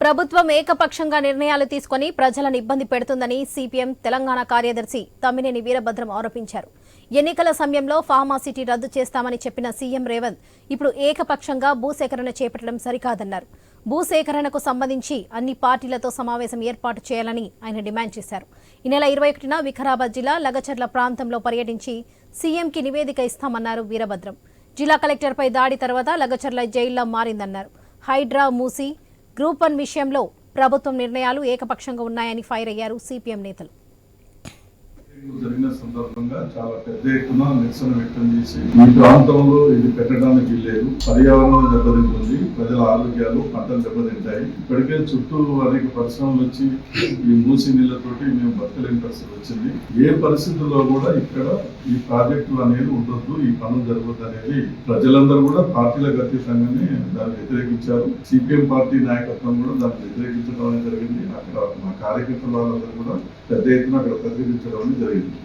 ప్రభుత్వం ఏకపక్షంగా నిర్ణయాలు తీసుకుని ప్రజలను ఇబ్బంది పెడుతుందని సిపిఎం తెలంగాణ కార్యదర్శి తమ్మినేని వీరభద్రం ఆరోపించారు. ఎన్నికల సమయంలో ఫార్మాసిటీ రద్దు చేస్తామని చెప్పిన సీఎం రేవంత్ ఇప్పుడు ఏకపక్షంగా భూసేకరణ చేపట్టడం సరికాదన్నారు. భూసేకరణకు సంబంధించి అన్ని పార్టీలతో సమావేశం ఏర్పాటు చేయాలని ఆయన డిమాండ్ చేశారు. ఈ నెల ఇరవై ఒకటిన వికారాబాద్ జిల్లా లగచర్ల ప్రాంతంలో పర్యటించి సీఎంకి నివేదిక ఇస్తామన్నారు వీరభద్రం. జిల్లా కలెక్టర్పై దాడి తర్వాత లగచర్ల జైల్లో మారిందన్నారు. హైడ్రా మూసి గ్రూప్ వన్ విషయంలో ప్రభుత్వం నిర్ణయాలు ఏకపక్షంగా ఉన్నాయని ఫైర్ అయ్యారు సిపిఎం నేతలు. సందర్భంగా చాలా పెద్ద ఎత్తున నిరసన వ్యక్తం చేసి ఈ ప్రాంతంలో ఇది పెట్టడానికి లేదు. పర్యావరణం దెబ్బతింటుంది. ప్రజల ఆరోగ్యాలు పంటలు దెబ్బతింటాయి. ఇప్పటికే చుట్టూ అనేక పరిశ్రమలు వచ్చి ఈ మూసి నీళ్ళతోటి మేము బతకలేని పరిస్థితి వచ్చింది. ఏ పరిస్థితుల్లో కూడా ఇక్కడ ఈ ప్రాజెక్టులు అనేది ఉండొద్దు. ఈ పనులు జరగద్దు అనేది ప్రజలందరూ కూడా పార్టీలకు అతీతంగానే దాన్ని వ్యతిరేకించారు. సిపిఎం పార్టీ నాయకత్వం కూడా దాన్ని వ్యతిరేకించడం అనేది జరిగింది. అక్కడ మా కార్యకర్తల వాళ్ళందరూ కూడా పెద్ద ఎత్తున అక్కడ ప్రతినిధించడం అనేది జరిగింది.